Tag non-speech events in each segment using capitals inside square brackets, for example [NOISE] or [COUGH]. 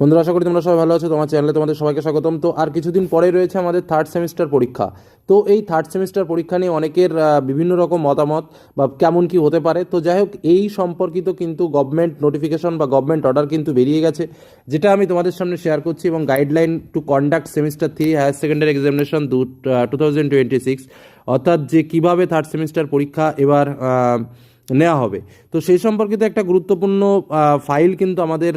বন্ধুরা আশা করি তোমরা সবাই ভালো আছো তোমার চ্যানেলে তোমাদের সবাইকে স্বাগতম তো আর কিছুদিন পরে রয়েছে আমাদের থার্ড সেমিস্টার পরীক্ষা তো এই থার্ড সেমিস্টার পরীক্ষা নিয়ে অনেকের বিভিন্ন রকম মতামত বা কেমন কি হতে পারে তো যাই হোক এই সম্পর্কিত কিন্তু গভর্নমেন্ট নোটিফিকেশন বা গভর্নমেন্ট অর্ডার কিন্তু বেরিয়ে গেছে যেটা আমি তোমাদের সামনে শেয়ার করছি এবং guideline to conduct semester three higher secondary examination দু টু থাউজেন্ড টোয়েন্টি সিক্স অর্থাৎ যে কীভাবে থার্ড সেমিস্টার পরীক্ষা এবার নেওয়া হবে তো সেই সম্পর্কিত একটা গুরুত্বপূর্ণ ফাইল কিন্তু আমাদের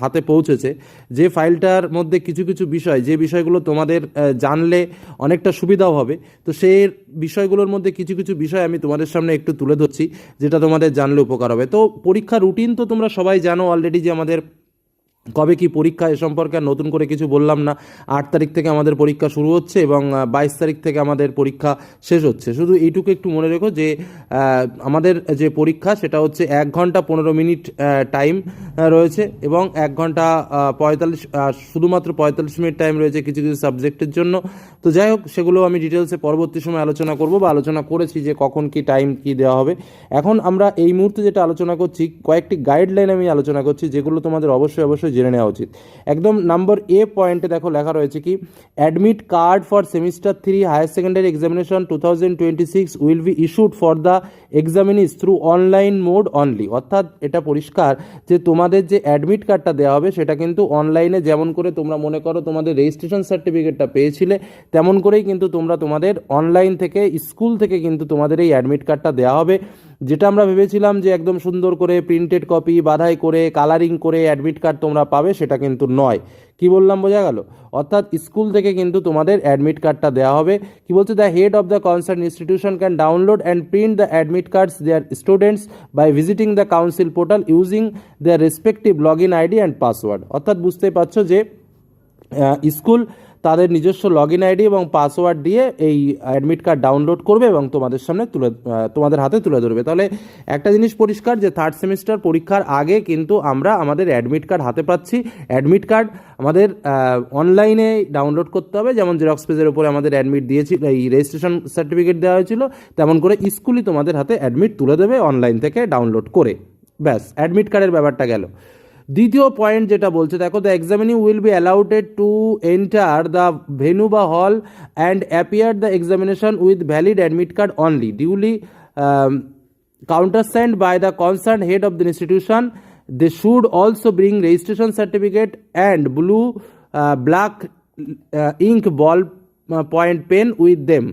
হাতে পৌঁছেছে যে ফাইলটার মধ্যে কিছু কিছু বিষয় যে বিষয়গুলো তোমাদের জানলে অনেকটা সুবিধাও হবে তো সেই বিষয়গুলোর মধ্যে কিছু কিছু বিষয় আমি তোমাদের সামনে একটু তুলে ধরছি যেটা তোমাদের জানলে উপকার হবে তো পরীক্ষা রুটিন তো তোমরা সবাই জানো অলরেডি যে আমাদের কবে কি পরীক্ষা এ সম্পর্কে নতুন করে কিছু বললাম না আট তারিখ থেকে আমাদের পরীক্ষা শুরু হচ্ছে এবং বাইশ তারিখ থেকে আমাদের পরীক্ষা শেষ হচ্ছে শুধু এইটুকু একটু মনে রেখো যে আমাদের যে পরীক্ষা সেটা হচ্ছে এক ঘন্টা পনেরো মিনিট টাইম রয়েছে এবং এক ঘন্টা পঁয়তাল্লিশ শুধুমাত্র পঁয়তাল্লিশ মিনিট টাইম রয়েছে কিছু কিছু সাবজেক্টের জন্য তো যাই হোক সেগুলো আমি ডিটেলসে পরবর্তী সময় আলোচনা করব বা আলোচনা করেছি যে কখন কি টাইম কি দেওয়া হবে এখন আমরা এই মুহূর্তে যেটা আলোচনা করছি কয়েকটি গাইডলাইন আমি আলোচনা করছি যেগুলো তোমাদের অবশ্যই অবশ্যই জেনে নেওয়া উচিত একদম নাম্বার এ পয়েন্টে দেখো লেখা রয়েছে কি admit card for semester three higher secondary examination two thousand twenty six will be issued for the examinees through online mode only অর্থাৎ এটা পরিষ্কার যে তোমাদের যে অ্যাডমিট কার্ডটা দেওয়া হবে সেটা কিন্তু অনলাইনে যেমন করে তোমরা মনে করো তোমাদের রেজিস্ট্রেশন সার্টিফিকেটটা পেয়েছিলে তেমন করেই কিন্তু তোমরা তোমাদের অনলাইন থেকে স্কুল থেকে কিন্তু তোমাদের এই অ্যাডমিট কার্ডটা দেওয়া হবে যেটা আমরা ভেবেছিলাম যে একদম সুন্দর করে প্রিন্টেড কপি বাধাই করে কালারিং করে অ্যাডমিট কার্ড তোমরা পাবে সেটা কিন্তু নয় কি বললাম বোঝা গেল অর্থাৎ স্কুল থেকে কিন্তু তোমাদের অ্যাডমিট কার্ডটা দেওয়া হবে কি বলছে the head of the concern institution can download and print the admit cards their students by visiting the council portal using their respective log in ID and password অর্থাৎ বুঝতে পারছো যে স্কুল তাদের নিজস্ব লগ ইন আইডি এবং password দিয়ে এই admit card download করবে এবং তোমাদের সামনে তুলে তোমাদের হাতে তুলে ধরবে তাহলে একটা জিনিস পরিষ্কার যে থার্ড সেমিস্টার পরীক্ষার আগে কিন্তু আমরা আমাদের অ্যাডমিট কার্ড হাতে পাচ্ছি অ্যাডমিট কার্ড আমাদের অনলাইনে ডাউনলোড করতে হবে যেমন জেরক্স পেজের উপরে আমাদের অ্যাডমিট দিয়েছিল এই রেজিস্ট্রেশন সার্টিফিকেট দেওয়া হয়েছিল তেমন করে স্কুলই তোমাদের হাতে অ্যাডমিট তুলে দেবে অনলাইন থেকে ডাউনলোড করে ব্যাস অ্যাডমিট কার্ডের ব্যাপারটা গেল দ্বিতীয় পয়েন্ট যেটা বলছে দেখো the examinee will be allowed to enter the venue বা hall and appear the examination with valid admit card only duly countersigned by the concern head of the institution they should also bring registration certificate and blue black ink ball point pen with them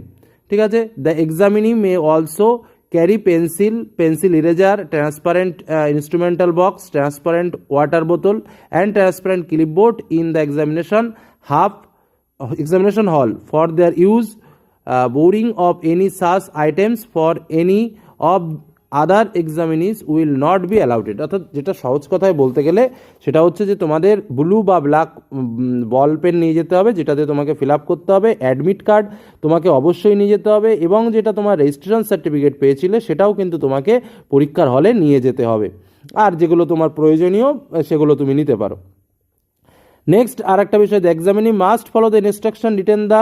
ঠিক আছে the examinee may also Carry pencil eraser, transparent instrumental box, transparent water bottle and transparent clipboard in the examination hall for their use. Borrowing of any such items for any of other examinees will not be allowed অর্থাৎ যেটা সহজ কথায় বলতে গেলে সেটা হচ্ছে যে তোমাদের ব্লু বা ব্ল্যাক বল পেন নিয়ে যেতে হবে যেটাতে তোমাকে ফিল আপ করতে হবে অ্যাডমিট কার্ড তোমাকে অবশ্যই নিয়ে যেতে হবে এবং যেটা তোমার রেজিস্ট্রেশন সার্টিফিকেট পেয়েছিলে সেটাও কিন্তু তোমাকে পরীক্ষার হলে নিয়ে যেতে হবে আর যেগুলো তোমার প্রয়োজনীয় সেগুলো তুমি নিতে পারো নেক্সট আর একটা বিষয় the examinee must follow the instruction written the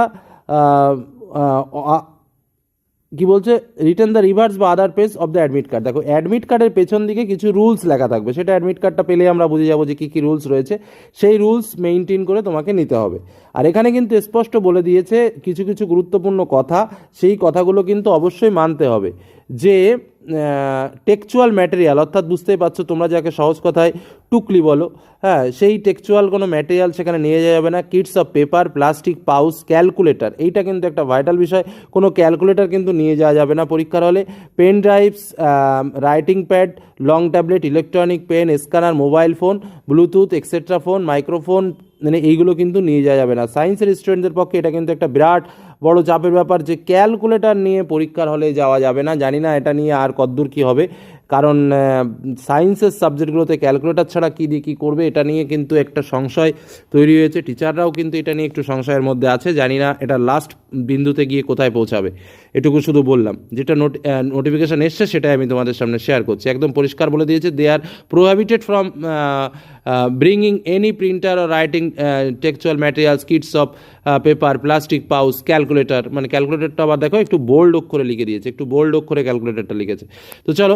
কি বলছে রিটার্ন দ্য রিভার্স বা other page of the admit card দেখো অ্যাডমিট কার্ডের পেছন দিকে কিছু রুলস লেখা থাকবে সেটা অ্যাডমিট কার্ডটা পেলে আমরা বুঝে যাবো যে কী কী রুলস রয়েছে সেই রুলস মেনটেন করে তোমাকে নিতে হবে আর এখানে কিন্তু স্পষ্ট বলে দিয়েছে কিছু কিছু গুরুত্বপূর্ণ কথা সেই কথাগুলো কিন্তু অবশ্যই মানতে হবে যে টেকচুয়াল ম্যাটেরিয়াল অর্থাৎ বুঝতেই পারছো তোমরা যাকে সহজ কথায় টুকলি বলো হ্যাঁ সেই টেকচুয়াল কোনো ম্যাটেরিয়াল সেখানে নিয়ে যাওয়া যাবে না kits of paper plastic pouch calculator এইটা কিন্তু একটা ভাইটাল বিষয় কোনো ক্যালকুলেটার কিন্তু নিয়ে যাওয়া যাবে না পরীক্ষার হলে pen drives writing pad long tablet electronic pen scanner mobile phone Bluetooth extra phone microphone মানে এইগুলো কিন্তু নিয়ে যাওয়া যাবে না সায়েন্সের স্টুডেন্টদের পক্ষে এটা কিন্তু একটা বিরাট বড় চাপের ব্যাপার যে ক্যালকুলেটার নিয়ে পরীক্ষার হলে যাওয়া যাবে না জানি না এটা নিয়ে আর কদ্দূর কী হবে কারণ সায়েন্সের সাবজেক্টগুলোতে ক্যালকুলেটার ছাড়া কী দিয়ে কী করবে এটা নিয়ে কিন্তু একটা সংশয় তৈরি হয়েছে টিচাররাও কিন্তু এটা নিয়ে একটু সংশয়ের মধ্যে আছে জানি না এটা লাস্ট বিন্দুতে গিয়ে কোথায় পৌঁছাবে এটুকু শুধু বললাম যেটা নোট নোটিফিকেশান এসছে সেটাই আমি তোমাদের সামনে শেয়ার করছি একদম পরিষ্কার বলে দিয়েছে they are prohibited from Uh, bringing any printer or writing uh, textual materials kits of paper plastic pouch calculator মানে ক্যালকুলেটারটা আবার দেখো একটু বোল্ড অক্ষরে লিখে দিয়েছে একটু বোল্ড অক্ষরে ক্যালকুলেটারটা লিখেছে তো চলো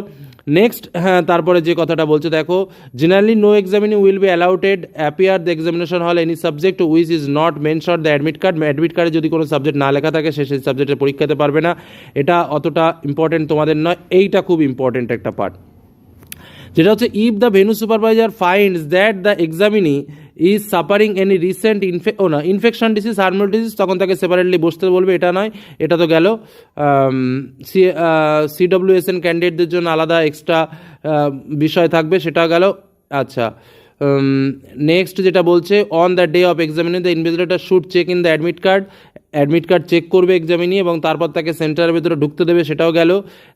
নেক্সট হ্যাঁ তারপরে যে কথাটা বলছে দেখো generally no examinee will be allowed appear the examination hall any subject which is not mention the admit card admit কার্ডে যদি কোনো সাবজেক্ট না লেখা থাকে সে সেই সাবজেক্টের পরীক্ষাতে পারবে না এটা অতটা ইম্পর্টেন্ট তোমাদের নয় এইটা খুব ইম্পর্টেন্ট একটা পার্ট যেটা হচ্ছে if the venue supervisor finds that the examinee is suffering any recent ইনফে ও না ইনফেকশন ডিসিজ হার্মোল ডিসিজ তখন তাকে সেপারেটলি বসতে বলবে এটা নয় এটা তো গেল সি সিডব্লিউএসএন ক্যান্ডিডেটদের জন্য আলাদা এক্সট্রা বিষয় থাকবে সেটা গেল আচ্ছা নেক্সট যেটা বলছে on the day of examine the investigator should check in the admit card admit card check করবে এক্সামিনি এবং তারপর তাকে সেন্টারের ভেতরে ঢুকতে দেবে সেটাও গেল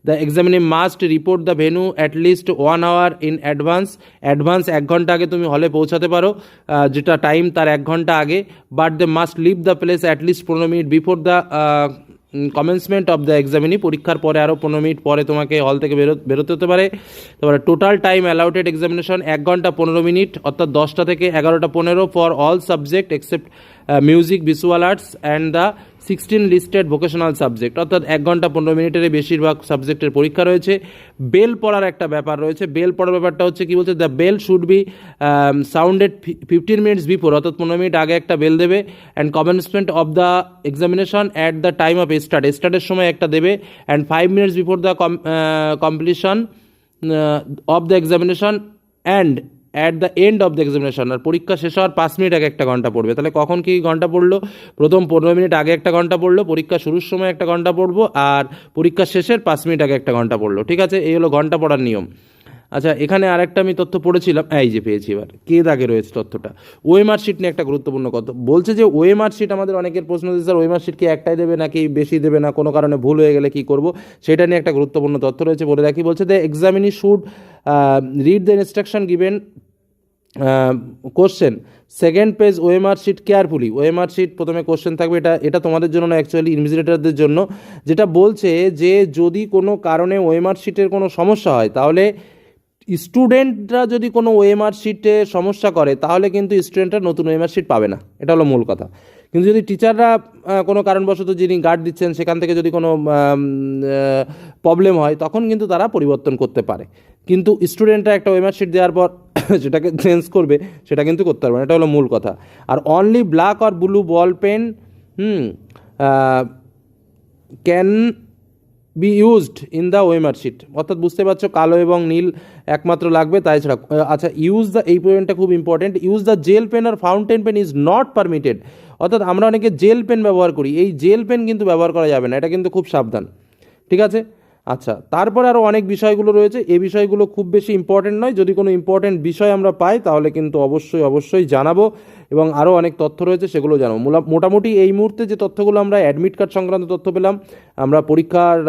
the examinee must report the venue least one hour in advance advance এক ঘন্টা আগে তুমি হলে পৌঁছাতে পারো যেটা টাইম তার এক ঘন্টা আগে but they must leave the place at least পনেরো minute before the commencement of the examinee পরীক্ষার পরে আরও পনেরো মিনিট পরে তোমাকে হল থেকে বেরো বেরোতে হতে পারে তারপরে টোটাল টাইম অ্যালাউটেড এক্সামিনেশন এক ঘন্টা পনেরো মিনিট অর্থাৎ দশটা থেকে এগারোটা পনেরো for all subject except music visual arts and the sixteen listed vocational subject অর্থাৎ এক ঘন্টা পনেরো মিনিটের বেশিরভাগ সাবজেক্টের পরীক্ষা রয়েছে বেল পড়ার একটা ব্যাপার রয়েছে বেল পড়ার ব্যাপারটা হচ্ছে কি বলছে the bell should be sounded fifteen minutes before অর্থাৎ পনেরো মিনিট আগে একটা বেল দেবে and commencement of the examination at the time of start স্টার্টের সময় একটা দেবে and five minutes before the com completion of the examination and at the end of the examination আর পরীক্ষা শেষ হওয়ার পাঁচ মিনিট আগে একটা ঘন্টা পড়বে তাহলে কখন কি ঘন্টা পড়লো প্রথম পনেরো মিনিট আগে একটা ঘন্টা পড়লো পরীক্ষা শুরুর সময় একটা ঘন্টা পড়বো আর পরীক্ষা শেষের পাঁচ মিনিট আগে একটা ঘন্টা পড়লো ঠিক আছে এই হলো ঘন্টা পড়ার নিয়ম আচ্ছা এখানে আরেকটা আমি তথ্য পড়েছিলাম এই যে পেয়েছি এবার কে দাগে রয়েছে তথ্যটা ওয়ে মার্কশিট নিয়ে একটা গুরুত্বপূর্ণ কথা বলছে যে ওয়ে মার্কশিট আমাদের অনেকের প্রশ্ন হচ্ছে স্যার ওয়ে মার্কশিট কি একটাই দেবে নাকি বেশি দেবে না কোনো কারণে ভুল হয়ে গেলে কি করব সেটা নিয়ে একটা গুরুত্বপূর্ণ তথ্য রয়েছে বলে রাখি বলছে যে examinee should read the instruction given question second page way sheet carefully way sheet প্রথমে কোশ্চেন থাকবে এটা এটা তোমাদের জন্য না অ্যাকচুয়ালি ইনভিজিলেটারদের জন্য যেটা বলছে যে যদি কোনো কারণে ওয়েমার শিটের কোনো সমস্যা হয় তাহলে স্টুডেন্টরা যদি কোনো ওএমআর শিটে সমস্যা করে তাহলে কিন্তু স্টুডেন্টরা নতুন ওয়েমার শিট পাবে না এটা হলো মূল কথা কিন্তু যদি টিচাররা কোনো কারণবশত যিনি গার্ড দিচ্ছেন সেখান থেকে যদি কোনো প্রবলেম হয় তখন কিন্তু তারা পরিবর্তন করতে পারে কিন্তু স্টুডেন্টরা একটা ওয়েমার শিট দেওয়ার পর [COUGHS] সেটাকে চেঞ্জ করবে সেটা কিন্তু করতে পারবে না এটা হলো মূল কথা আর only black R blue ball pen hmm can be used in the OMR sheet অর্থাৎ বুঝতে পারছো কালো এবং নীল একমাত্র লাগবে তাই ছাড়া আচ্ছা ইউজ দ্য এই পয়েন্টটা খুব important use the gel pen R fountain pen is not permitted অর্থাৎ আমরা অনেকে জেল পেন ব্যবহার করি এই জেল পেন কিন্তু ব্যবহার করা যাবে না এটা কিন্তু খুব সাবধান ঠিক আছে আচ্ছা তারপরে আরও অনেক বিষয়গুলো রয়েছে এই বিষয়গুলো খুব বেশি ইম্পর্টেন্ট নয় যদি কোনো ইম্পর্টেন্ট বিষয় আমরা পাই তাহলে কিন্তু অবশ্যই অবশ্যই জানাবো এবং আরও অনেক তথ্য রয়েছে সেগুলো জানাবো মোটামুটি এই মুহূর্তে যে তথ্যগুলো আমরা অ্যাডমিট কার্ড সংক্রান্ত তথ্য পেলাম আমরা পরীক্ষার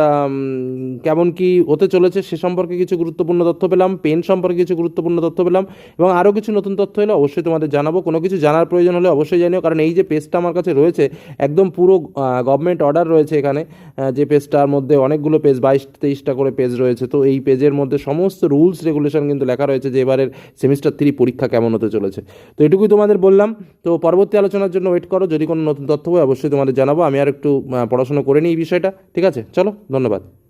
কেমন কি হতে চলেছে সে সম্পর্কে কিছু গুরুত্বপূর্ণ তথ্য পেলাম পেন সম্পর্কে কিছু গুরুত্বপূর্ণ তথ্য পেলাম এবং আরও কিছু নতুন তথ্য এলে অবশ্যই তোমাদের জানাবো কোনো কিছু জানার প্রয়োজন হলে অবশ্যই জানিও কারণ এই যে পেজটা আমার কাছে রয়েছে একদম পুরো গভর্নমেন্ট অর্ডার রয়েছে এখানে যে পেজটার মধ্যে অনেকগুলো পেজ বাইশ তেইশটা করে পেজ রয়েছে তো এই পেজের মধ্যে সমস্ত রুলস রেগুলেশন কিন্তু লেখা রয়েছে যে এবারের সেমিস্টার থ্রি পরীক্ষা কেমন হতে চলেছে তো এটুকুই তোমাদের বললাম দিলাম তো পরবর্তী আলোচনার জন্য ওয়েট করো যদি কোনো নতুন তথ্য হয় অবশ্যই তোমাদের জানাবো আমি আর একটু পড়াশোনা করে নিই এই বিষয়টা ঠিক আছে চলো ধন্যবাদ